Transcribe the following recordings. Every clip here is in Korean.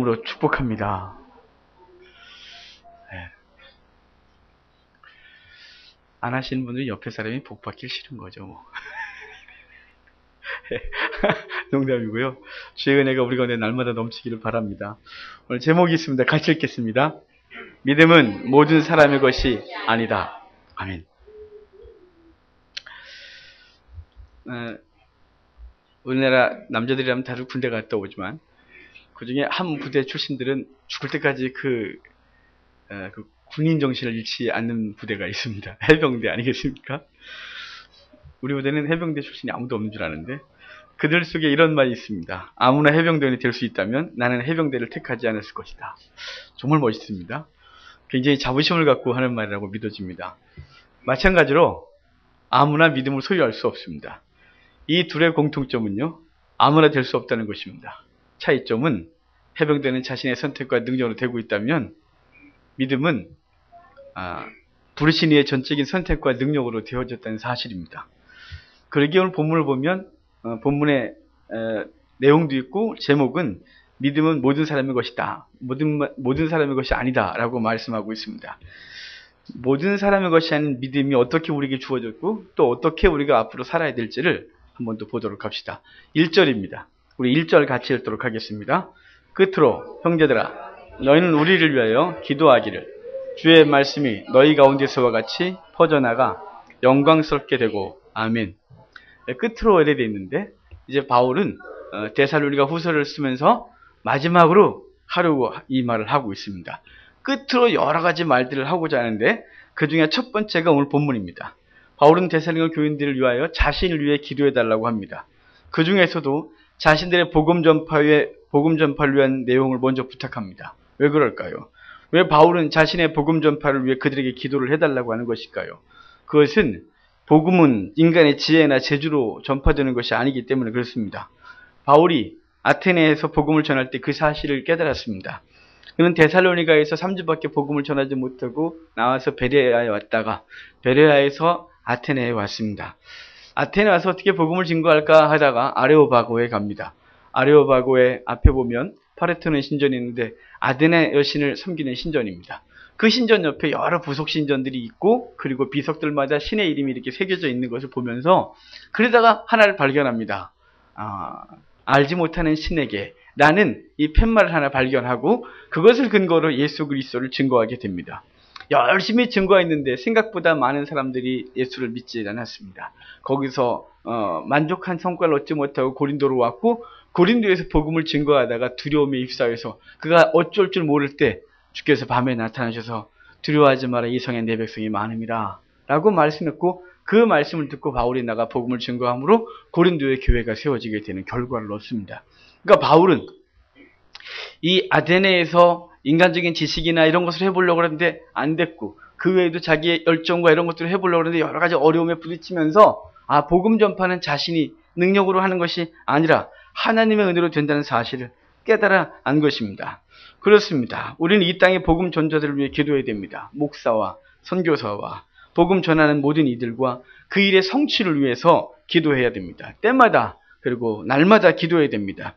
으로 축복합니다. 네. 안 하시는 분들이 옆에 사람이 복 받길 싫은 거죠. 뭐. 농담이고요. 주의 은혜가 우리 가운데 날마다 넘치기를 바랍니다. 오늘 제목이 있습니다. 같이 읽겠습니다. 믿음은 모든 사람의 것이 아니다. 아멘. 어, 우리나라 남자들이라면 다들 군대 갔다 오지만 그 중에 한 부대 출신들은 죽을 때까지 그, 어, 그 군인 정신을 잃지 않는 부대가 있습니다. 해병대 아니겠습니까? 우리 부대는 해병대 출신이 아무도 없는 줄 아는데 그들 속에 이런 말이 있습니다. 아무나 해병대원이 될 수 있다면 나는 해병대를 택하지 않았을 것이다. 정말 멋있습니다. 굉장히 자부심을 갖고 하는 말이라고 믿어집니다. 마찬가지로 아무나 믿음을 소유할 수 없습니다. 이 둘의 공통점은요. 아무나 될 수 없다는 것입니다. 차이점은 해병대는 자신의 선택과 능력으로 되고 있다면 믿음은 아, 부르신 이의 전적인 선택과 능력으로 되어졌다는 사실입니다. 그러기 오늘 본문을 보면 어, 본문의 에, 내용도 있고 제목은 믿음은 모든 사람의 것이다. 모든 모든 사람의 것이 아니다라고 말씀하고 있습니다. 모든 사람의 것이 아닌 믿음이 어떻게 우리에게 주어졌고 또 어떻게 우리가 앞으로 살아야 될지를 한번 더 보도록 합시다. 1절입니다. 우리 1절 같이 읽도록 하겠습니다. 끝으로 형제들아 너희는 우리를 위하여 기도하기를 주의 말씀이 너희 가운데서와 같이 퍼져나가 영광스럽게 되고 아멘. 네, 끝으로 이래 돼 있는데 이제 바울은 어, 데살로니가 후서를 쓰면서 마지막으로 하려고 이 말을 하고 있습니다. 끝으로 여러 가지 말들을 하고자 하는데 그 중에 첫 번째가 오늘 본문입니다. 바울은 데살로니가 교인들을 위하여 자신을 위해 기도해 달라고 합니다. 그 중에서도 자신들의 복음 전파에 복음 전파를 위한 내용을 먼저 부탁합니다. 왜 그럴까요? 왜 바울은 자신의 복음 전파를 위해 그들에게 기도를 해달라고 하는 것일까요? 그것은 복음은 인간의 지혜나 재주로 전파되는 것이 아니기 때문에 그렇습니다. 바울이 아테네에서 복음을 전할 때 그 사실을 깨달았습니다. 그는 데살로니가에서 3주밖에 복음을 전하지 못하고 나와서 베레아에 왔다가 베레아에서 아테네에 왔습니다. 아테네 와서 어떻게 복음을 증거할까 하다가 아레오바고에 갑니다. 아레오바고에 앞에 보면 파레토는 신전이 있는데 아데네 여신을 섬기는 신전입니다. 그 신전 옆에 여러 부속 신전들이 있고 그리고 비석들마다 신의 이름이 이렇게 새겨져 있는 것을 보면서 그러다가 하나를 발견합니다. 아, 알지 못하는 신에게 나는 이 팻말을 하나 발견하고 그것을 근거로 예수 그리스도를 증거하게 됩니다. 열심히 증거했는데 생각보다 많은 사람들이 예수를 믿지 않았습니다. 거기서 어, 만족한 성과를 얻지 못하고 고린도로 왔고 고린도에서 복음을 증거하다가 두려움에 입사해서 그가 어쩔 줄 모를 때 주께서 밤에 나타나셔서 두려워하지 마라 이성의 내 백성이 많음이라 라고 말씀했고 그 말씀을 듣고 바울이 나가 복음을 증거함으로 고린도의 교회가 세워지게 되는 결과를 얻습니다. 그러니까 바울은 이 아테네에서 인간적인 지식이나 이런 것을 해보려고 했는데 안 됐고 그 외에도 자기의 열정과 이런 것들을 해보려고 했는데 여러 가지 어려움에 부딪히면서 아 복음 전파는 자신이 능력으로 하는 것이 아니라 하나님의 은혜로 된다는 사실을 깨달아 안 것입니다. 그렇습니다. 우리는 이 땅의 복음 전자들을 위해 기도해야 됩니다. 목사와 선교사와 복음 전하는 모든 이들과 그 일의 성취를 위해서 기도해야 됩니다. 때마다 그리고 날마다 기도해야 됩니다.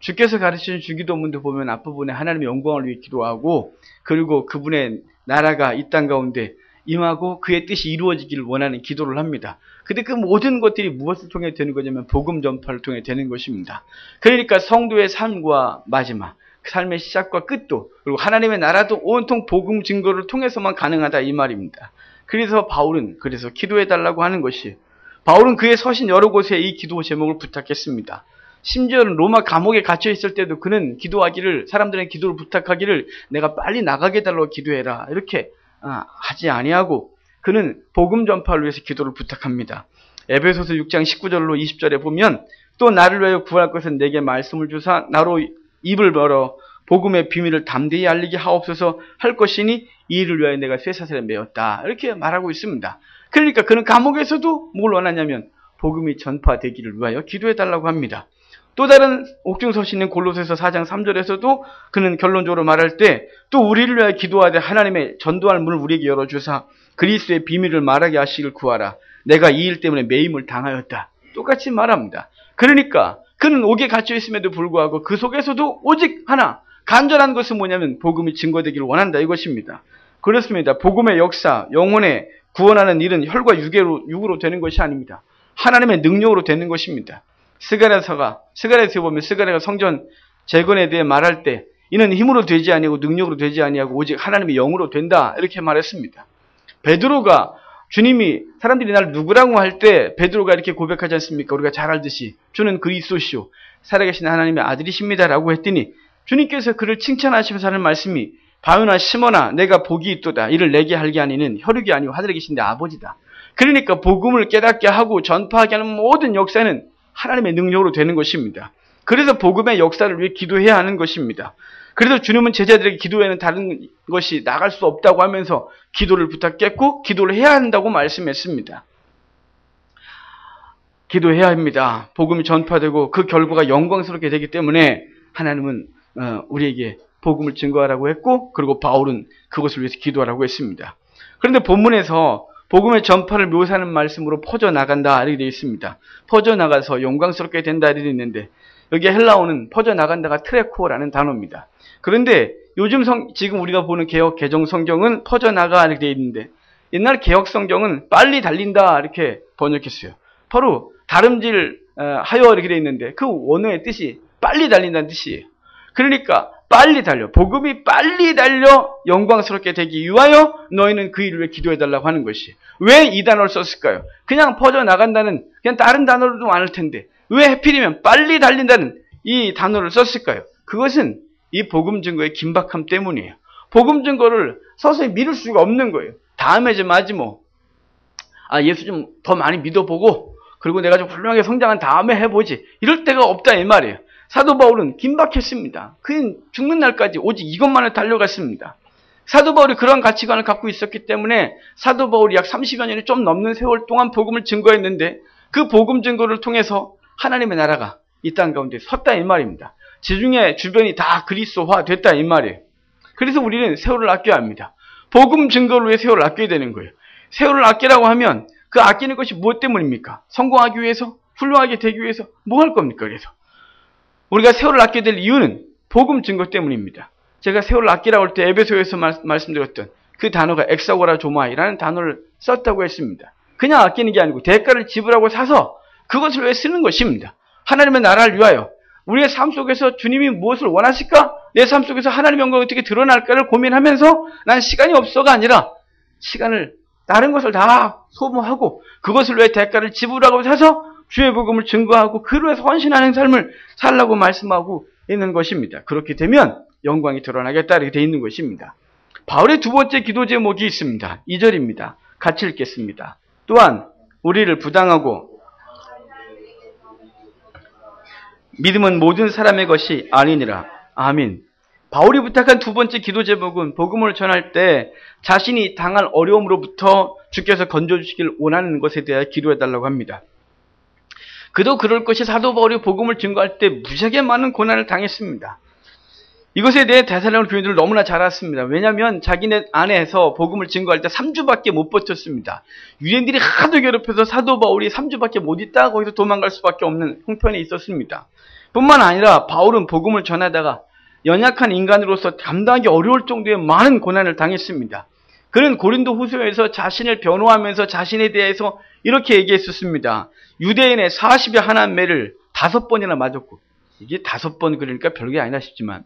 주께서 가르치는 주기도문도 보면 앞부분에 하나님의 영광을 위해 기도하고 그리고 그분의 나라가 이 땅 가운데 임하고 그의 뜻이 이루어지기를 원하는 기도를 합니다. 근데 그 모든 것들이 무엇을 통해 되는 거냐면 복음 전파를 통해 되는 것입니다. 그러니까 성도의 삶과 마지막, 삶의 시작과 끝도 그리고 하나님의 나라도 온통 복음 증거를 통해서만 가능하다 이 말입니다. 그래서 바울은 그래서 기도해 달라고 하는 것이 바울은 그의 서신 여러 곳에 이 기도 제목을 부탁했습니다. 심지어는 로마 감옥에 갇혀 있을 때도 그는 기도하기를 사람들의 기도를 부탁하기를 내가 빨리 나가게 달라고 기도해라 이렇게 아, 하지 아니하고 그는 복음 전파를 위해서 기도를 부탁합니다. 에베소서 6장 19절로 20절에 보면 또 나를 위하여 구할 것은 내게 말씀을 주사 나로 입을 벌어 복음의 비밀을 담대히 알리게 하옵소서 할 것이니 이 일을 위하여 내가 쇠사슬에 매었다. 이렇게 말하고 있습니다. 그러니까 그는 감옥에서도 뭘 원하냐면 복음이 전파되기를 위하여 기도해 달라고 합니다. 또 다른 옥중서신인 골로새서 4장 3절에서도 그는 결론적으로 말할 때 또 우리를 위하여 기도하되 하나님의 전도할 문을 우리에게 열어주사 그리스도의 비밀을 말하게 하시길 구하라. 내가 이 일 때문에 매임을 당하였다. 똑같이 말합니다. 그러니까 그는 옥에 갇혀 있음에도 불구하고 그 속에서도 오직 하나 간절한 것은 뭐냐면 복음이 증거되기를 원한다 이것입니다. 그렇습니다. 복음의 역사, 영혼의 구원하는 일은 혈과 육으로 되는 것이 아닙니다. 하나님의 능력으로 되는 것입니다. 스가랴서가 스가랴서 보면 스가랴가 성전 재건에 대해 말할 때 이는 힘으로 되지 아니하고 능력으로 되지 아니하고 오직 하나님의 영으로 된다 이렇게 말했습니다. 베드로가 주님이 사람들이 날 누구라고 할 때 베드로가 이렇게 고백하지 않습니까? 우리가 잘 알듯이 주는 그리스도시요 살아계신 하나님의 아들이십니다라고 했더니 주님께서 그를 칭찬하시면서 하는 말씀이 바요나 시모나 내가 복이 있도다 이를 내게 할게 아니는 혈육이 아니고 하늘에 계신 데 아버지다. 그러니까 복음을 깨닫게 하고 전파하게 하는 모든 역사는 하나님의 능력으로 되는 것입니다. 그래서 복음의 역사를 위해 기도해야 하는 것입니다. 그래서 주님은 제자들에게 기도에는 다른 것이 나갈 수 없다고 하면서 기도를 부탁했고 기도를 해야 한다고 말씀했습니다. 기도해야 합니다. 복음이 전파되고 그 결과가 영광스럽게 되기 때문에 하나님은 어, 우리에게 복음을 증거하라고 했고 그리고 바울은 그것을 위해서 기도하라고 했습니다. 그런데 본문에서 복음의 전파를 묘사하는 말씀으로 퍼져나간다 이렇게 되어 있습니다. 퍼져나가서 영광스럽게 된다 이렇게 되어 있는데 여기 헬라어는 퍼져나간다가 트레코라는 단어입니다. 그런데 요즘 성, 지금 우리가 보는 개혁 개정 성경은 퍼져나가 이렇게 되어 있는데 옛날 개혁 성경은 빨리 달린다 이렇게 번역했어요. 바로 다름질 어, 하여 이렇게 되어 있는데 그 원어의 뜻이 빨리 달린다는 뜻이에요. 그러니까 빨리 달려. 복음이 빨리 달려 영광스럽게 되기 위하여 너희는 그 일을 위해 기도해 달라고 하는 것이. 왜 이 단어를 썼을까요? 그냥 퍼져 나간다는 그냥 다른 단어로도 많을 텐데 왜 해필이면 빨리 달린다는 이 단어를 썼을까요? 그것은 이 복음 증거의 긴박함 때문이에요. 복음 증거를 서서히 믿을 수가 없는 거예요. 다음에 좀 하지 뭐. 아, 예수 좀 더 많이 믿어보고, 그리고 내가 좀 훌륭하게 성장한 다음에 해보지. 이럴 때가 없다, 이 말이에요. 사도 바울은 긴박했습니다. 그는 죽는 날까지 오직 이것만을 달려갔습니다. 사도 바울이 그러한 가치관을 갖고 있었기 때문에 사도 바울이 약 30여 년이 좀 넘는 세월 동안 복음을 증거했는데 그 복음 증거를 통해서 하나님의 나라가 이 땅 가운데 섰다 이 말입니다. 지중해 주변이 다 그리스도화 됐다 이 말이에요. 그래서 우리는 세월을 아껴야 합니다. 복음 증거를 위해 세월을 아껴야 되는 거예요. 세월을 아끼라고 하면 그 아끼는 것이 무엇 때문입니까? 성공하기 위해서? 훌륭하게 되기 위해서? 뭐 할 겁니까? 그래서 우리가 세월을 아껴야 될 이유는 복음 증거 때문입니다. 제가 세월을 아끼라고 할 때 에베소에서 말, 씀드렸던 그 단어가 엑사고라 조마이라는 단어를 썼다고 했습니다. 그냥 아끼는 게 아니고 대가를 지불하고 사서 그것을 왜 쓰는 것입니다. 하나님의 나라를 위하여 우리의 삶 속에서 주님이 무엇을 원하실까? 내 삶 속에서 하나님의 영광이 어떻게 드러날까를 고민하면서 난 시간이 없어가 아니라 시간을 다른 것을 다 소모하고 그것을 왜 대가를 지불하고 사서 주의 복음을 증거하고 그로 해서 헌신하는 삶을 살라고 말씀하고 있는 것입니다. 그렇게 되면 영광이 드러나겠다 이렇게 되어 있는 것입니다. 바울의 두 번째 기도 제목이 있습니다. 2절입니다. 같이 읽겠습니다. 또한 우리를 부당하고 믿음은 모든 사람의 것이 아니니라. 아민. 바울이 부탁한 두 번째 기도 제목은 복음을 전할 때 자신이 당할 어려움으로부터 주께서 건져주시길 원하는 것에 대해 기도해달라고 합니다. 그도 그럴 것이 사도 바울이 복음을 증거할 때 무지하게 많은 고난을 당했습니다. 이것에 대해 대사령 교인들 너무나 잘 알았습니다. 왜냐하면 자기네 안에서 복음을 증거할 때 3주밖에 못 버텼습니다. 유대인들이 하도 괴롭혀서 사도 바울이 3주밖에 못 있다 거기서 도망갈 수밖에 없는 형편에 있었습니다. 뿐만 아니라 바울은 복음을 전하다가 연약한 인간으로서 감당하기 어려울 정도의 많은 고난을 당했습니다. 그는 고린도 후서에서 자신을 변호하면서 자신에 대해서 이렇게 얘기했었습니다. 유대인의 40여 하나 매를 다섯 번이나 맞았고 이게 다섯 번 그러니까 별게 아니나 싶지만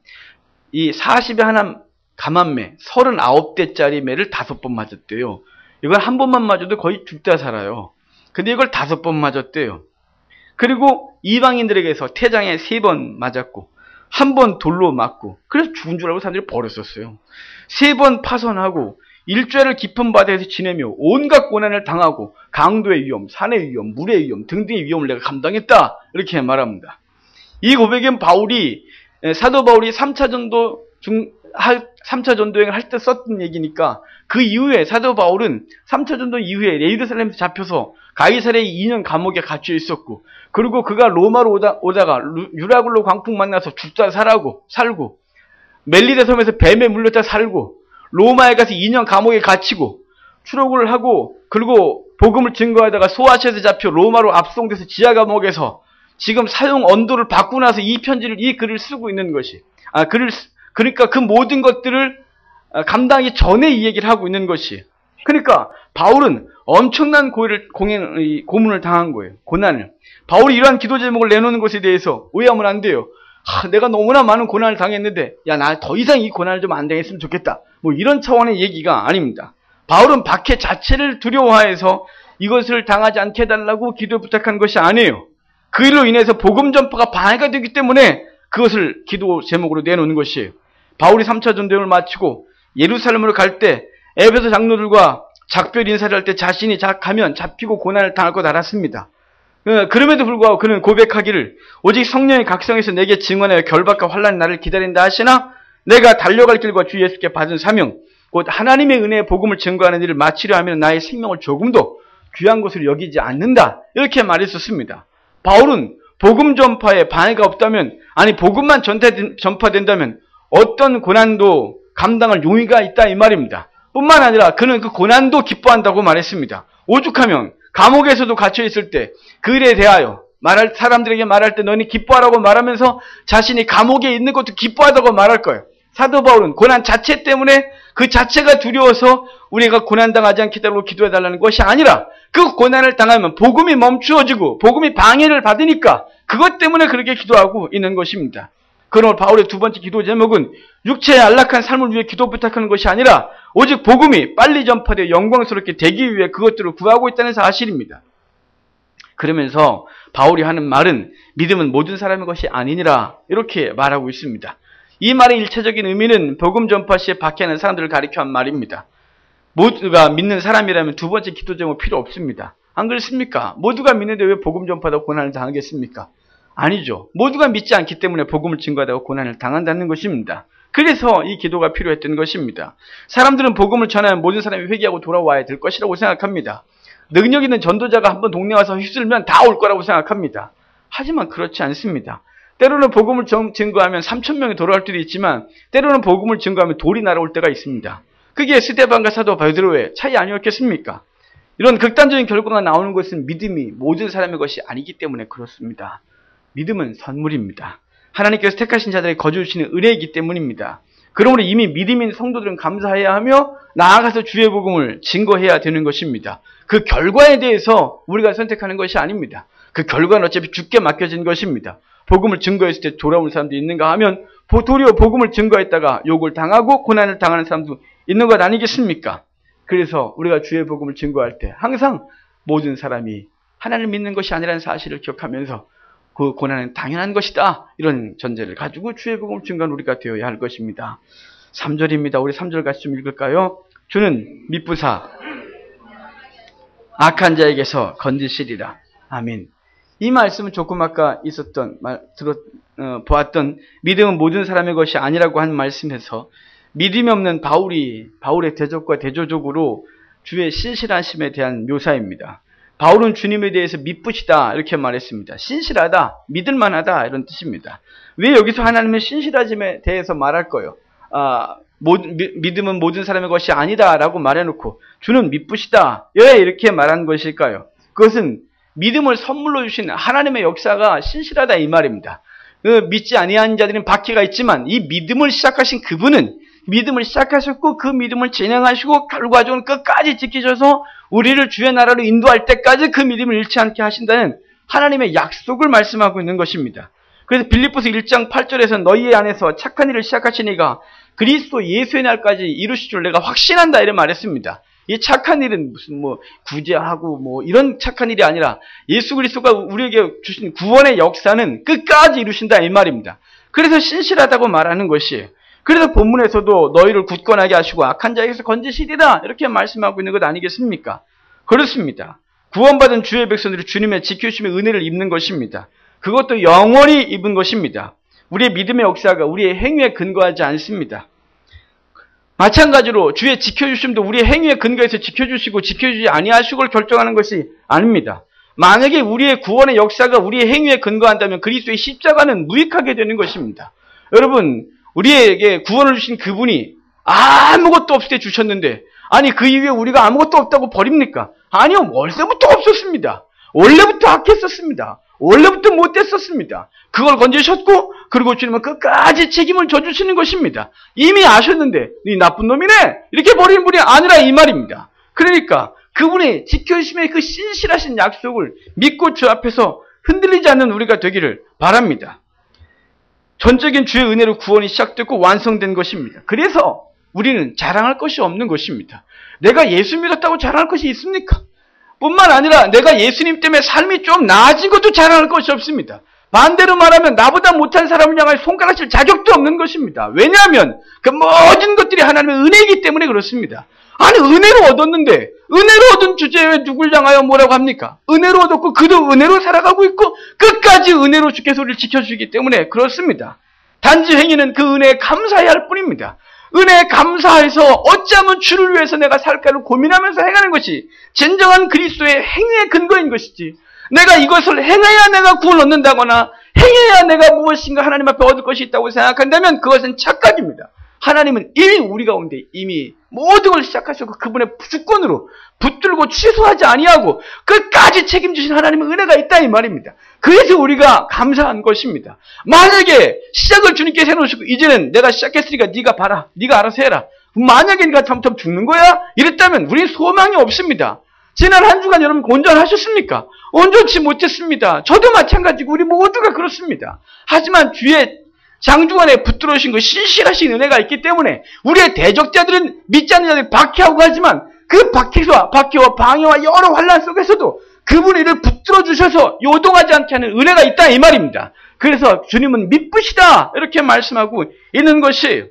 이 40여 하나 가만매 39대짜리 매를 다섯 번 맞았대요. 이걸 한 번만 맞아도 거의 죽다 살아요. 근데 이걸 다섯 번 맞았대요. 그리고 이방인들에게서 태장에 세 번 맞았고 한 번 돌로 맞고 그래서 죽은 줄 알고 사람들이 버렸었어요. 세 번 파손하고 일죄를 깊은 바다에서 지내며 온갖 고난을 당하고 강도의 위험, 산의 위험, 물의 위험 등등의 위험을 내가 감당했다. 이렇게 말합니다. 이 고백은 바울이 사도 바울이 3차 전도 중 3차 전도 여행을 할 때 썼던 얘기니까 그 이후에 사도 바울은 3차 전도 이후에 레이드살렘에서 잡혀서 가이사레의 2년 감옥에 갇혀 있었고 그리고 그가 로마로 오다, 오다가 유라굴로 광풍 만나서 죽자 살하고 살고 멜리데 섬에서 뱀에 물렸다 살고 로마에 가서 2년 감옥에 갇히고 추록을 하고 그리고 복음을 증거하다가 소아시에서 잡혀 로마로 압송돼서 지하 감옥에서 지금 사용 언도를 바꾸고 나서 이 편지를 이 글을 쓰고 있는 것이 아 글을 그러니까 그 모든 것들을 어, 감당하기 전에 이 얘기를 하고 있는 것이. 그러니까 바울은 엄청난 고를, 공연, 고문을 당한 거예요. 고난을. 바울이 이러한 기도 제목을 내놓는 것에 대해서 오해하면 안 돼요. 하, 내가 너무나 많은 고난을 당했는데, 야, 나 더 이상 이 고난을 좀 안 당했으면 좋겠다. 뭐 이런 차원의 얘기가 아닙니다. 바울은 박해 자체를 두려워해서 이것을 당하지 않게 해달라고 기도 부탁한 것이 아니에요. 그 일로 인해서 복음 전파가 방해가 되기 때문에 그것을 기도 제목으로 내놓는 것이에요. 바울이 3차 전쟁을 마치고 예루살렘으로 갈 때 에베소 장로들과 작별 인사를 할 때 자신이 가면 잡히고 고난을 당할 것 알았습니다. 어, 그럼에도 불구하고 그는 고백하기를 오직 성령의 각성에서 내게 증언하여 결박과 환란이 나를 기다린다 하시나 내가 달려갈 길과 주 예수께 받은 사명 곧 하나님의 은혜의 복음을 증거하는 일을 마치려 하면 나의 생명을 조금도 귀한 것으로 여기지 않는다. 이렇게 말했었습니다. 바울은 복음 전파에 방해가 없다면 아니 복음만 전파된다면 어떤 고난도 감당할 용의가 있다 이 말입니다. 뿐만 아니라 그는 그 고난도 기뻐한다고 말했습니다. 오죽하면 감옥에서도 갇혀 있을 때그 일에 대하여 말할 사람들에게 말할 때 너니 기뻐하라고 말하면서 자신이 감옥에 있는 것도 기뻐하다고 말할 거예요. 사도 바울은 고난 자체 때문에 그 자체가 두려워서 우리가 고난당하지 않게 달라고 기도해 달라는 것이 아니라 그 고난을 당하면 복음이 멈추어지고 복음이 방해를 받으니까 그것 때문에 그렇게 기도하고 있는 것입니다. 그러므로 바울의 두 번째 기도 제목은 육체의 안락한 삶을 위해 기도 부탁하는 것이 아니라 오직 복음이 빨리 전파되어 영광스럽게 되기 위해 그것들을 구하고 있다는 사실입니다. 그러면서 바울이 하는 말은 믿음은 모든 사람의 것이 아니니라 이렇게 말하고 있습니다. 이 말의 일차적인 의미는 복음 전파 시에 박해하는 사람들을 가리켜 한 말입니다. 모두가 믿는 사람이라면 두 번째 기도 제목 필요 없습니다. 안 그렇습니까? 모두가 믿는데 왜 복음 전파다 고난을 당하겠습니까? 아니죠. 모두가 믿지 않기 때문에 복음을 증거하다가 고난을 당한다는 것입니다. 그래서 이 기도가 필요했던 것입니다. 사람들은 복음을 전하면 모든 사람이 회개하고 돌아와야 될 것이라고 생각합니다. 능력 있는 전도자가 한번 동네 와서 휩쓸면 다 올 거라고 생각합니다. 하지만 그렇지 않습니다. 때로는 복음을 증거하면 3천 명이 돌아올 때도 있지만 때로는 복음을 증거하면 돌이 날아올 때가 있습니다. 그게 스테반과 사도 바드로의 차이 아니었겠습니까? 이런 극단적인 결과가 나오는 것은 믿음이 모든 사람의 것이 아니기 때문에 그렇습니다. 믿음은 선물입니다. 하나님께서 택하신 자들에게 거주시는 은혜이기 때문입니다. 그러므로 이미 믿음인 성도들은 감사해야 하며 나아가서 주의 복음을 증거해야 되는 것입니다. 그 결과에 대해서 우리가 선택하는 것이 아닙니다. 그 결과는 어차피 죽게 맡겨진 것입니다. 복음을 증거했을 때 돌아온 사람도 있는가 하면 도리어 복음을 증거했다가 욕을 당하고 고난을 당하는 사람도 있는 것 아니겠습니까? 그래서 우리가 주의 복음을 증거할 때 항상 모든 사람이 하나님을 믿는 것이 아니라는 사실을 기억하면서 그 고난은 당연한 것이다. 이런 전제를 가지고 주의 복음을 증거하는 우리가 되어야 할 것입니다. 3절입니다. 우리 3절 같이 좀 읽을까요? 주는 미쁘사 악한 자에게서 건지시리라. 아멘. 이 말씀은 조금 아까 있었던 말 들었 어, 보았던 믿음은 모든 사람의 것이 아니라고 하는 말씀에서 믿음이 없는 바울이 바울의 대적과 대조적으로 주의 신실하심에 대한 묘사입니다. 바울은 주님에 대해서 믿부시다 이렇게 말했습니다. 신실하다, 믿을만하다 이런 뜻입니다. 왜 여기서 하나님의 신실하심에 대해서 말할 거예요? 아, 믿음은 모든 사람의 것이 아니다라고 말해놓고 주는 믿부시다 왜 이렇게 말한 것일까요? 그것은 믿음을 선물로 주신 하나님의 역사가 신실하다 이 말입니다. 그 믿지 아니하는 자들은 박해가 있지만 이 믿음을 시작하신 그분은 믿음을 시작하셨고 그 믿음을 진행하시고 결과적으로 끝까지 지키셔서 우리를 주의 나라로 인도할 때까지 그 믿음을 잃지 않게 하신다는 하나님의 약속을 말씀하고 있는 것입니다. 그래서 빌립보서 1장 8절에서 너희 안에서 착한 일을 시작하시니가 그리스도 예수의 날까지 이루실 줄 내가 확신한다 이런 말했습니다. 이 착한 일은 무슨 뭐 구제하고 뭐 이런 착한 일이 아니라 예수 그리스도가 우리에게 주신 구원의 역사는 끝까지 이루신다 이 말입니다. 그래서 신실하다고 말하는 것이에요. 그래서 본문에서도 너희를 굳건하게 하시고 악한 자에게서 건지시리라 이렇게 말씀하고 있는 것 아니겠습니까? 그렇습니다. 구원받은 주의 백성들이 주님의 지켜주심의 은혜를 입는 것입니다. 그것도 영원히 입은 것입니다. 우리의 믿음의 역사가 우리의 행위에 근거하지 않습니다. 마찬가지로 주의 지켜주심도 우리의 행위에 근거해서 지켜주시고 지켜주지 아니하시고 결정하는 것이 아닙니다. 만약에 우리의 구원의 역사가 우리의 행위에 근거한다면 그리스도의 십자가는 무익하게 되는 것입니다. 여러분 우리에게 구원을 주신 그분이 아무것도 없을 때 주셨는데 아니 그 이후에 우리가 아무것도 없다고 버립니까? 아니요 월세부터 없었습니다. 원래부터 악했었습니다. 원래부터 못됐었습니다. 그걸 건지셨고 그리고 주님은 끝까지 책임을 져주시는 것입니다. 이미 아셨는데 이 나쁜 놈이네 이렇게 버리는 분이 아니라 이 말입니다. 그러니까 그분이 지켜주심의 그 신실하신 약속을 믿고 주 앞에서 흔들리지 않는 우리가 되기를 바랍니다. 전적인 주의 은혜로 구원이 시작됐고 완성된 것입니다. 그래서 우리는 자랑할 것이 없는 것입니다. 내가 예수 믿었다고 자랑할 것이 있습니까? 뿐만 아니라 내가 예수님 때문에 삶이 좀 나아진 것도 자랑할 것이 없습니다. 반대로 말하면 나보다 못한 사람을 향해 손가락질 자격도 없는 것입니다. 왜냐하면 그 모든 것들이 하나님의 은혜이기 때문에 그렇습니다. 아니 은혜로 얻었는데 은혜로 얻은 주제에 누굴 향하여 뭐라고 합니까? 은혜로 얻었고 그도 은혜로 살아가고 있고 끝까지 은혜로 주께서 우리를 지켜주기 때문에 그렇습니다. 단지 행위는 그 은혜에 감사해야 할 뿐입니다. 은혜에 감사해서 어찌하면 주를 위해서 내가 살까를 고민하면서 행하는 것이 진정한 그리스도의 행위의 근거인 것이지 내가 이것을 행해야 내가 구원 얻는다거나 행해야 내가 무엇인가 하나님 앞에 얻을 것이 있다고 생각한다면 그것은 착각입니다. 하나님은 이미 우리 가운데 이미 모든 걸 시작하셨고 그분의 주권으로 붙들고 취소하지 아니하고 끝까지 책임지신 하나님의 은혜가 있다 이 말입니다. 그래서 우리가 감사한 것입니다. 만약에 시작을 주님께서 해놓으시고 이제는 내가 시작했으니까 네가 봐라. 네가 알아서 해라. 만약에 네가 잘못하면 죽는 거야? 이랬다면 우리 소망이 없습니다. 지난 한 주간 여러분 온전하셨습니까? 온전치 못했습니다. 저도 마찬가지고 우리 모두가 그렇습니다. 하지만 주의 장중안에 붙들어오신 그 신실하신 은혜가 있기 때문에 우리의 대적자들은 믿지 않는 자들이 박해하고 하지만 그 박해와 박해와 방해와 여러 환란 속에서도 그분이 이를 붙들어 주셔서 요동하지 않게 하는 은혜가 있다 이 말입니다. 그래서 주님은 미쁘시다 이렇게 말씀하고 있는 것이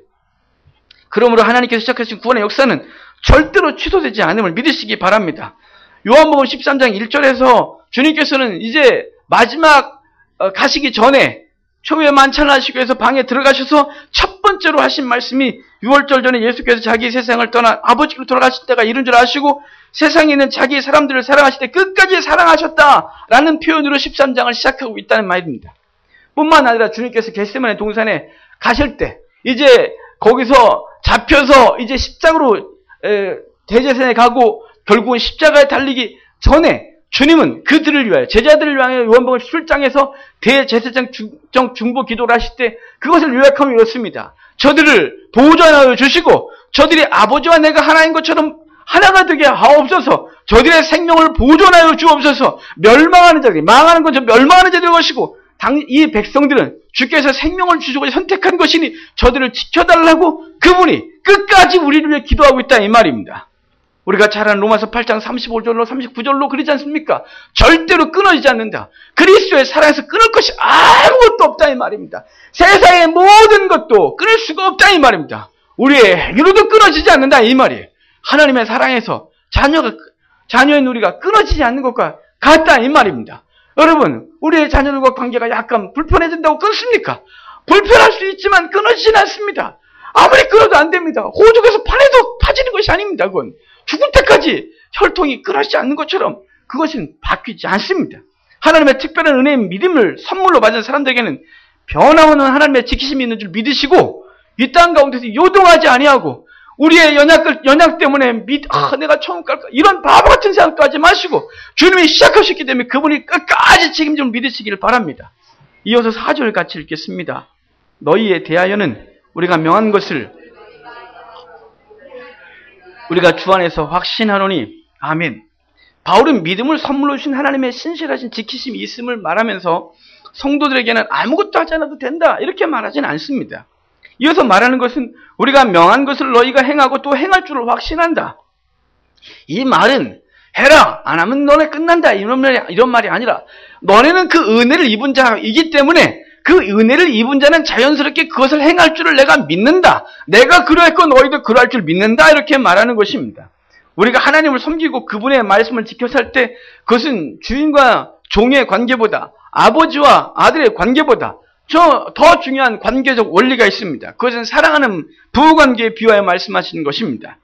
그러므로 하나님께서 시작하신 구원의 역사는 절대로 취소되지 않음을 믿으시기 바랍니다. 요한복음 13장 1절에서 주님께서는 이제 마지막 어, 가시기 전에 초에 만찬하시고 해서 방에 들어가셔서 첫 번째로 하신 말씀이 6월절 전에 예수께서 자기 세상을 떠나 아버지로 돌아가실 때가 이른 줄 아시고 세상에 있는 자기 사람들을 사랑하실 때 끝까지 사랑하셨다라는 표현으로 13장을 시작하고 있다는 말입니다. 뿐만 아니라 주님께서 겟세만의 동산에 가실 때 이제 거기서 잡혀서 이제 십장으로 대제선에 가고 결국은 십자가에 달리기 전에 주님은 그들을 위하여 제자들을 위하여 요한복음 7장에서 대제사장 중보 기도를 하실 때 그것을 요약하면 이렇습니다. 저들을 보존하여 주시고 저들이 아버지와 내가 하나인 것처럼 하나가 되게 하옵소서 저들의 생명을 보존하여 주옵소서 멸망하는 자들이 망하는 것은 멸망하는 자들 것이고 이 백성들은 주께서 생명을 주시고 선택한 것이니 저들을 지켜달라고 그분이 끝까지 우리를 위해 기도하고 있다 이 말입니다. 우리가 잘 아는 로마서 8장 35절로 39절로 그러지 않습니까? 절대로 끊어지지 않는다. 그리스도의 사랑에서 끊을 것이 아무것도 없다 이 말입니다. 세상의 모든 것도 끊을 수가 없다 이 말입니다. 우리의 행위로도 끊어지지 않는다 이 말이에요. 하나님의 사랑에서 자녀가 자녀인 우리가 끊어지지 않는 것과 같다 이 말입니다. 여러분, 우리의 자녀들과 관계가 약간 불편해진다고 끊습니까? 불편할 수 있지만 끊어지진 않습니다. 아무리 끊어도 안 됩니다. 호적에서 파내도 파지는 것이 아닙니다. 그건 죽을 때까지 혈통이 끊어지지 않는 것처럼 그것은 바뀌지 않습니다. 하나님의 특별한 은혜의 믿음을 선물로 받은 사람들에게는 변함없는 하나님의 지키심이 있는 줄 믿으시고 이 땅 가운데서 요동하지 아니하고 우리의 연약을 연약 때문에 믿, 아, 내가 처음 갈까 이런 바보 같은 생각도 하지 마시고 주님이 시작하셨기 때문에 그분이 끝까지 책임을 믿으시기를 바랍니다. 이어서 4절 같이 읽겠습니다. 너희에 대하여는 우리가 명한 것을 우리가 주 안에서 확신하노니 아멘. 바울은 믿음을 선물로 주신 하나님의 신실하신 지키심이 있음을 말하면서 성도들에게는 아무것도 하지 않아도 된다 이렇게 말하지는 않습니다. 이어서 말하는 것은 우리가 명한 것을 너희가 행하고 또 행할 줄을 확신한다. 이 말은 해라 안 하면 너네 끝난다 이런 말이, 이런 말이 아니라 너네는 그 은혜를 입은 자이기 때문에 그 은혜를 입은 자는 자연스럽게 그것을 행할 줄을 내가 믿는다. 내가 그러했고 너희도 그러할 줄 믿는다. 이렇게 말하는 것입니다. 우리가 하나님을 섬기고 그분의 말씀을 지켜 살 때 그것은 주인과 종의 관계보다 아버지와 아들의 관계보다 저 더 중요한 관계적 원리가 있습니다. 그것은 사랑하는 부부관계에 비하여 말씀하시는 것입니다.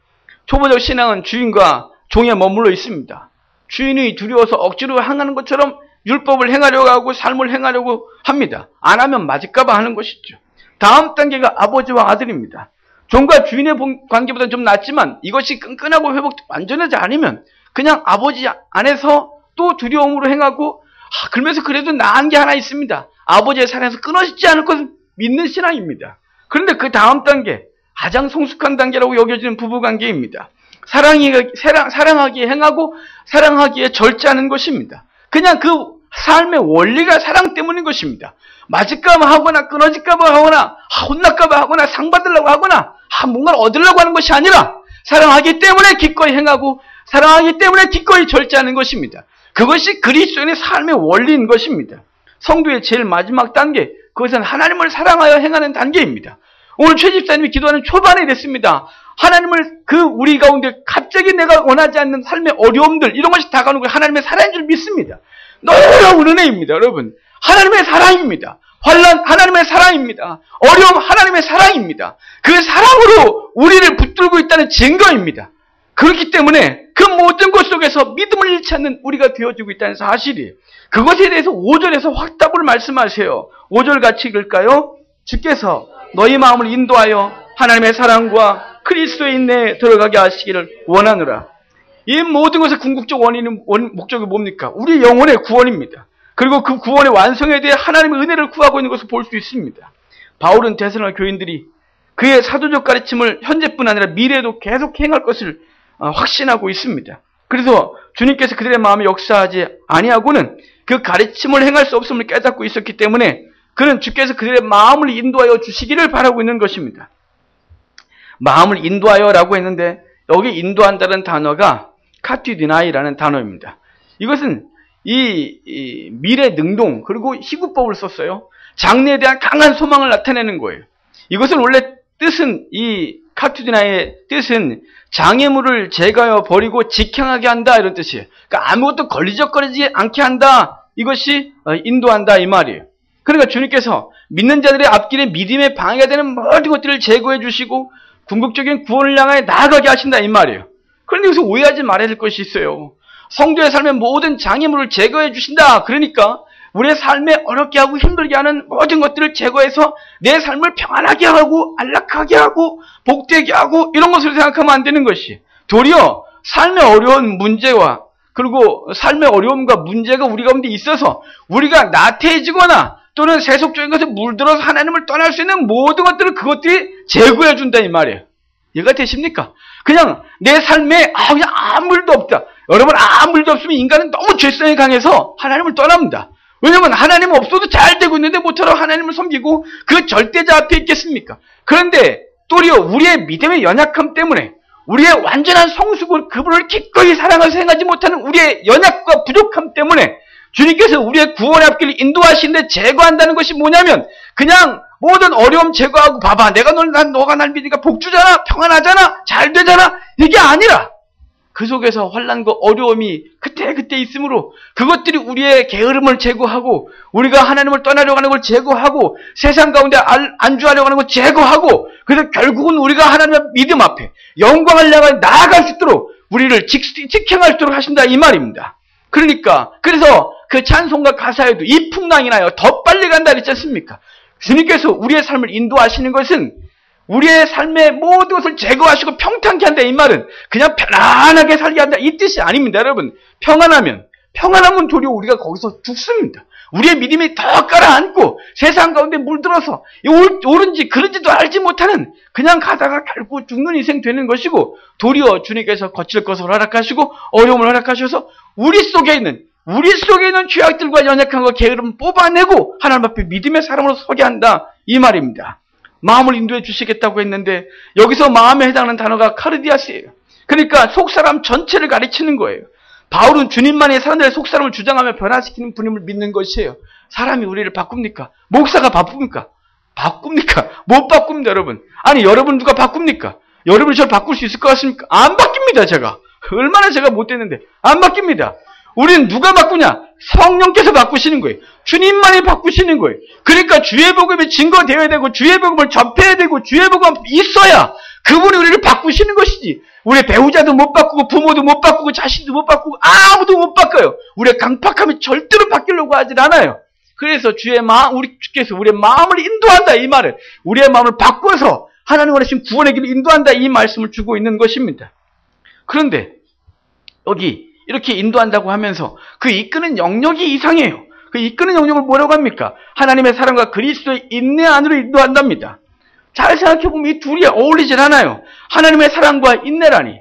초보적 신앙은 주인과 종에 머물러 있습니다. 주인이 두려워서 억지로 항하는 것처럼 율법을 행하려고 하고 삶을 행하려고 합니다. 안 하면 맞을까봐 하는 것이죠. 다음 단계가 아버지와 아들입니다. 종과 주인의 관계보다는 좀 낫지만 이것이 끈끈하고 회복 완전하지 않으면 그냥 아버지 안에서 또 두려움으로 행하고 아, 그러면서 그래도 나은 게 하나 있습니다. 아버지의 사랑에서 끊어지지 않을 것을 믿는 신앙입니다. 그런데 그 다음 단계, 가장 성숙한 단계라고 여겨지는 부부관계입니다. 사랑이, 사랑, 사랑하기에 행하고 사랑하기에 절제하는 것입니다. 그냥 그 삶의 원리가 사랑 때문인 것입니다. 맞을까봐 하거나 끊어질까봐 하거나 혼날까봐 하거나 상 받으려고 하거나 뭔가를 얻으려고 하는 것이 아니라 사랑하기 때문에 기꺼이 행하고 사랑하기 때문에 기꺼이 절제하는 것입니다. 그것이 그리스도인의 삶의 원리인 것입니다. 성도의 제일 마지막 단계, 그것은 하나님을 사랑하여 행하는 단계입니다. 오늘 최 집사님이 기도하는 초반에 됐습니다. 하나님을 그 우리 가운데 갑자기 내가 원하지 않는 삶의 어려움들 이런 것이 다가오는 걸 하나님의 사랑인 줄 믿습니다. 너무 은혜입니다, 여러분. 하나님의 사랑입니다. 환란 하나님의 사랑입니다. 어려움 하나님의 사랑입니다. 그 사랑으로 우리를 붙들고 있다는 증거입니다. 그렇기 때문에 그 모든 것 속에서 믿음을 잃지 않는 우리가 되어지고 있다는 사실이 그것에 대해서 5절에서 확답을 말씀하세요. 5절 같이 읽을까요? 주께서 너희 마음을 인도하여 하나님의 사랑과 그리스도의 인내에 들어가게 하시기를 원하노라. 이 모든 것의 궁극적 원인은 원, 목적이 뭡니까? 우리 영혼의 구원입니다. 그리고 그 구원의 완성에 대해 하나님의 은혜를 구하고 있는 것을 볼 수 있습니다. 바울은 대선할 교인들이 그의 사도적 가르침을 현재뿐 아니라 미래에도 계속 행할 것을 어, 확신하고 있습니다. 그래서 주님께서 그들의 마음에 역사하지 아니하고는 그 가르침을 행할 수 없음을 깨닫고 있었기 때문에 그는 주께서 그들의 마음을 인도하여 주시기를 바라고 있는 것입니다. 마음을 인도하여라고 했는데 여기 인도한다는 단어가 카티디나이라는 단어입니다. 이것은 이, 이 미래 능동 그리고 희구법을 썼어요. 장래에 대한 강한 소망을 나타내는 거예요. 이것은 원래 뜻은 이 카투디나의 뜻은 장애물을 제거하여 버리고 직행하게 한다 이런 뜻이에요. 그러니까 아무것도 걸리적거리지 않게 한다. 이것이 어, 인도한다 이 말이에요. 그러니까 주님께서 믿는 자들의 앞길에 믿음의 방해가 되는 모든 것들을 제거해 주시고 궁극적인 구원을 향하여 나아가게 하신다 이 말이에요. 그런데 여기서 오해하지 말아야 될 것이 있어요. 성도의 삶의 모든 장애물을 제거해 주신다. 그러니까 우리의 삶에 어렵게 하고 힘들게 하는 모든 것들을 제거해서 내 삶을 평안하게 하고 안락하게 하고 복되게 하고 이런 것을 생각하면 안 되는 것이 도리어 삶의 어려운 문제와 그리고 삶의 어려움과 문제가 우리 가운데 있어서 우리가 나태해지거나 또는 세속적인 것에 물들어서 하나님을 떠날 수 있는 모든 것들을 그것들이 제거해 준다 이 말이에요. 이해가 되십니까? 그냥 내 삶에 아 그냥 아무 일도 없다. 여러분 아무 일도 없으면 인간은 너무 죄성이 강해서 하나님을 떠납니다. 왜냐면 하나님 없어도 잘 되고 있는데 모처럼 하나님을 섬기고 그 절대자 앞에 있겠습니까? 그런데 또리어 우리의 믿음의 연약함 때문에 우리의 완전한 성숙을 그분을 기꺼이 사랑하서 행하지 못하는 우리의 연약과 부족함 때문에 주님께서 우리의 구원의 앞길을 인도하시는데 제거한다는 것이 뭐냐면 그냥 모든 어려움 제거하고 봐봐. 내가 널, 난 너가 날 믿으니까 복주잖아. 평안하잖아. 잘 되잖아. 이게 아니라 그 속에서 환란과 어려움이 그때 그때 있으므로 그것들이 우리의 게으름을 제거하고 우리가 하나님을 떠나려고 하는 걸 제거하고 세상 가운데 안주하려고 하는 걸 제거하고 그래서 결국은 우리가 하나님의 믿음 앞에 영광을 향해 나아갈 수 있도록 우리를 직, 직행할 수 있도록 하신다 이 말입니다. 그러니까 그래서 그 찬송가 가사에도 이 풍랑이 나요 더 빨리 간다 그랬지 않습니까? 주님께서 우리의 삶을 인도하시는 것은 우리의 삶의 모든 것을 제거하시고 평탄케 한다 이 말은 그냥 편안하게 살게 한다 이 뜻이 아닙니다 여러분 평안하면 평안하면 도리어 우리가 거기서 죽습니다 우리의 믿음이 더 깔아앉고 세상 가운데 물들어서 옳은지 그런지도 알지 못하는 그냥 가다가 결국 죽는 인생 되는 것이고 도리어 주님께서 거칠 것을 허락하시고 어려움을 허락하셔서 우리 속에 있는 우리 속에 있는 죄악들과 연약한 것 게으름 뽑아내고 하나님 앞에 믿음의 사람으로 서게 한다 이 말입니다 마음을 인도해 주시겠다고 했는데 여기서 마음에 해당하는 단어가 카르디아스예요. 그러니까 속사람 전체를 가르치는 거예요. 바울은 주님만이 사람들의 속사람을 주장하며 변화시키는 분임을 믿는 것이에요. 사람이 우리를 바꿉니까? 목사가 바꿉니까? 바꿉니까? 못 바꿉니다, 여러분. 아니, 여러분 누가 바꿉니까? 여러분이 저를 바꿀 수 있을 것 같습니까? 안 바뀝니다, 제가. 얼마나 제가 못됐는데. 안 바뀝니다. 우리는 누가 바꾸냐? 성령께서 바꾸시는 거예요. 주님만이 바꾸시는 거예요. 그러니까 주의 복음이 증거되어야 되고 주의 복음을 전해야 되고 주의 복음 있어야 그분이 우리를 바꾸시는 것이지. 우리 배우자도 못 바꾸고 부모도 못 바꾸고 자신도 못 바꾸고 아무도 못 바꿔요. 우리의 강팍함이 절대로 바뀌려고 하질 않아요. 그래서 주의 마음, 우리 주께서 우리의 마음을 인도한다 이 말을 우리의 마음을 바꿔서 하나님 원하신 구원의 길을 인도한다 이 말씀을 주고 있는 것입니다. 그런데 여기 이렇게 인도한다고 하면서 그 이끄는 영역이 이상해요. 그 이끄는 영역을 뭐라고 합니까? 하나님의 사랑과 그리스도의 인내 안으로 인도한답니다. 잘 생각해보면 이 둘이 어울리질 않아요. 하나님의 사랑과 인내라니.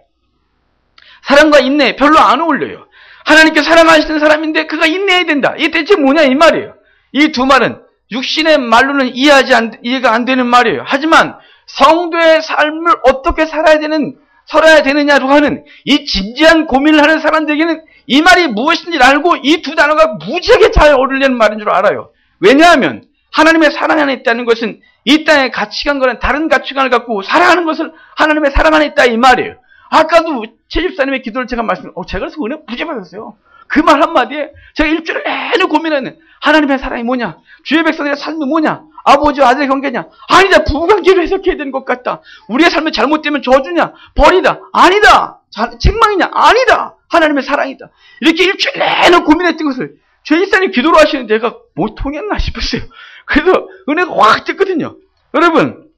사랑과 인내 별로 안 어울려요. 하나님께 사랑하시는 사람인데 그가 인내해야 된다. 이게 대체 뭐냐 이 말이에요. 이 두 말은 육신의 말로는 이해하지 안, 이해가 안 되는 말이에요. 하지만 성도의 삶을 어떻게 살아야 되는 살아야 되느냐로 하는 이 진지한 고민을 하는 사람들에게는 이 말이 무엇인지 알고 이 두 단어가 무지하게 잘 어울리는 말인 줄 알아요. 왜냐하면 하나님의 사랑 안에 있다는 것은 이 땅의 가치관과는 다른 가치관을 갖고 사랑하는 것을 하나님의 사랑 안에 있다 이 말이에요. 아까도 최 집사님의 기도를 제가 말씀, 어, 제가 그래서 은혜 부재 받았어요. 그 말 한마디에 제가 일주일 내내 고민하는 하나님의 사랑이 뭐냐? 주의 백성들의 삶이 뭐냐? 아버지와 아들의 관계냐? 아니다. 부부관계로 해석해야 되는 것 같다. 우리의 삶이 잘못되면 저주냐? 벌이다. 아니다. 자, 책망이냐? 아니다. 하나님의 사랑이다. 이렇게 일주일 내내 고민했던 것을 죄일사님 기도로 하시는 데가 뭐 통했나 싶었어요. 그래서 은혜가 확 됐거든요. 여러분,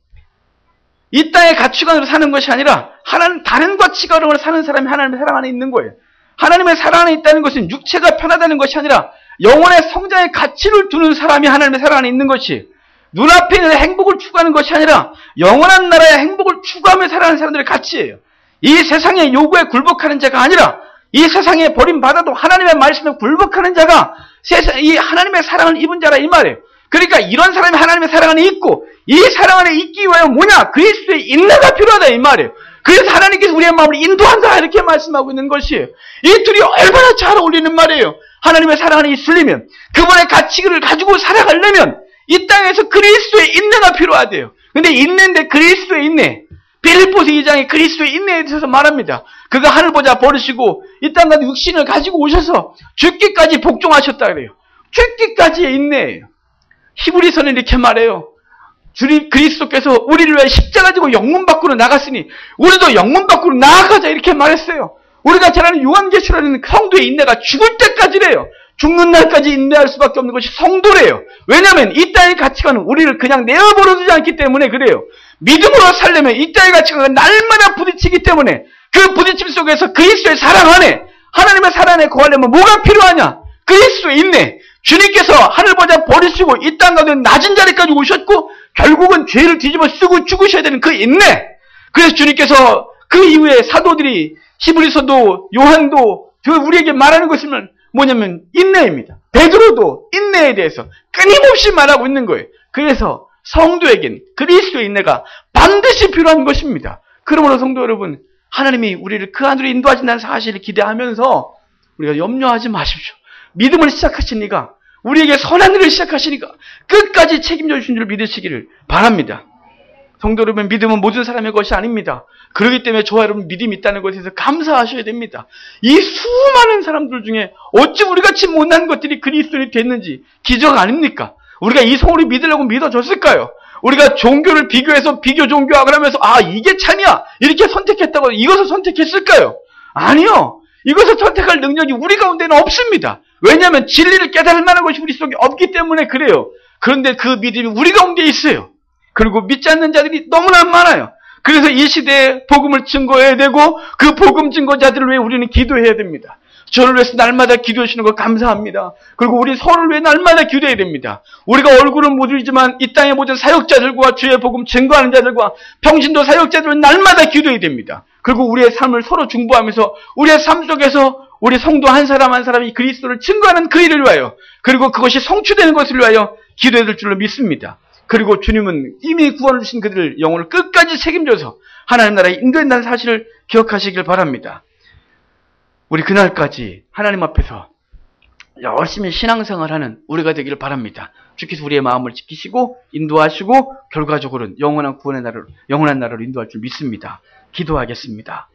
이 땅의 가치관으로 사는 것이 아니라 하나님 다른 가치관으로 사는 사람이 하나님의 사랑 안에 있는 거예요. 하나님의 사랑 안에 있다는 것은 육체가 편하다는 것이 아니라 영혼의 성장의 가치를 두는 사람이 하나님의 사랑 안에 있는 것이 눈앞에 있는 행복을 추구하는 것이 아니라 영원한 나라의 행복을 추구하며 살아가는 사람들의 가치예요. 이 세상의 요구에 굴복하는 자가 아니라 이 세상에 버림받아도 하나님의 말씀에 굴복하는 자가 세상, 이 하나님의 사랑을 입은 자라 이 말이에요. 그러니까 이런 사람이 하나님의 사랑 안에 있고 이 사랑 안에 있기 위하여 뭐냐? 그리스도의 인내가 필요하다 이 말이에요. 그래서 하나님께서 우리의 마음을 인도한다 이렇게 말씀하고 있는 것이에요. 이 둘이 얼마나 잘 어울리는 말이에요. 하나님의 사랑 안에 있으려면 그분의 가치를 가지고 살아가려면 이 땅에서 그리스도의 인내가 필요하대요. 근데 인내인데 그리스도의 인내. 빌립보서 2장에 그리스도의 인내에 대해서 말합니다. 그가 하늘 보자 버리시고 이 땅 가도 육신을 가지고 오셔서 죽기까지 복종하셨다 그래요. 죽기까지의 인내예요. 히브리서는 이렇게 말해요. 주님 그리스도께서 우리를 위해 십자가 지고 영문 밖으로 나갔으니 우리도 영문 밖으로 나아가자 이렇게 말했어요. 우리가 잘 아는 요한계시라는 성도의 인내가 죽을 때까지래요. 죽는 날까지 인내할 수밖에 없는 것이 성도래요. 왜냐하면 이 땅의 가치관은 우리를 그냥 내어버려 두지 않기 때문에 그래요. 믿음으로 살려면 이 땅의 가치관은 날마다 부딪히기 때문에 그 부딪힘 속에서 그리스도의 사랑 안에 하나님의 사랑 안에 거하려면 뭐가 필요하냐? 그리스도의 인내. 주님께서 하늘 보자 버리시고 이 땅 가운데 낮은 자리까지 오셨고 결국은 죄를 뒤집어 쓰고 죽으셔야 되는 그 인내. 그래서 주님께서 그 이후에 사도들이 히브리서도 요한도 우리에게 말하는 것은 뭐냐면 인내입니다. 베드로도 인내에 대해서 끊임없이 말하고 있는 거예요. 그래서 성도에겐 그리스도의 인내가 반드시 필요한 것입니다. 그러므로 성도 여러분, 하나님이 우리를 그 안으로 인도하신다는 사실을 기대하면서 우리가 염려하지 마십시오. 믿음을 시작하시니까 우리에게 선한 일을 시작하시니까 끝까지 책임져 주신 줄 믿으시기를 바랍니다. 성도 여러분, 믿음은 모든 사람의 것이 아닙니다. 그렇기 때문에 저와 여러분 믿음이 있다는 것에서 감사하셔야 됩니다. 이 수많은 사람들 중에 어찌 우리같이 못난 것들이 그리스도인이 됐는지 기적 아닙니까? 우리가 이 성우를 믿으려고 믿어줬을까요? 우리가 종교를 비교해서 비교 종교학을 하면서 아 이게 참이야 이렇게 선택했다고 이것을 선택했을까요? 아니요. 이것을 선택할 능력이 우리 가운데는 없습니다. 왜냐하면 진리를 깨달을 만한 것이 우리 속에 없기 때문에 그래요. 그런데 그 믿음이 우리 가운데 있어요. 그리고 믿지 않는 자들이 너무나 많아요. 그래서 이 시대에 복음을 증거해야 되고 그 복음 증거자들을 위해 우리는 기도해야 됩니다. 저를 위해서 날마다 기도해 주시는 거 감사합니다. 그리고 우리 서로를 위해 날마다 기도해야 됩니다. 우리가 얼굴은 못 드리지만 이 땅의 모든 사역자들과 주의 복음 증거하는 자들과 평신도 사역자들은 날마다 기도해야 됩니다. 그리고 우리의 삶을 서로 중보하면서 우리의 삶 속에서 우리 성도 한 사람 한 사람이 그리스도를 증거하는 그 일을 위하여 그리고 그것이 성취되는 것을 위하여 기도해야 될 줄로 믿습니다. 그리고 주님은 이미 구원을 주신 그들을 영혼을 끝까지 책임져서 하나님 나라에 인도한다는 사실을 기억하시길 바랍니다. 우리 그날까지 하나님 앞에서 열심히 신앙생활하는 우리가 되기를 바랍니다. 주께서 우리의 마음을 지키시고 인도하시고 결과적으로는 영원한 구원의 나라로 영원한 나라로 인도할 줄 믿습니다. 기도하겠습니다.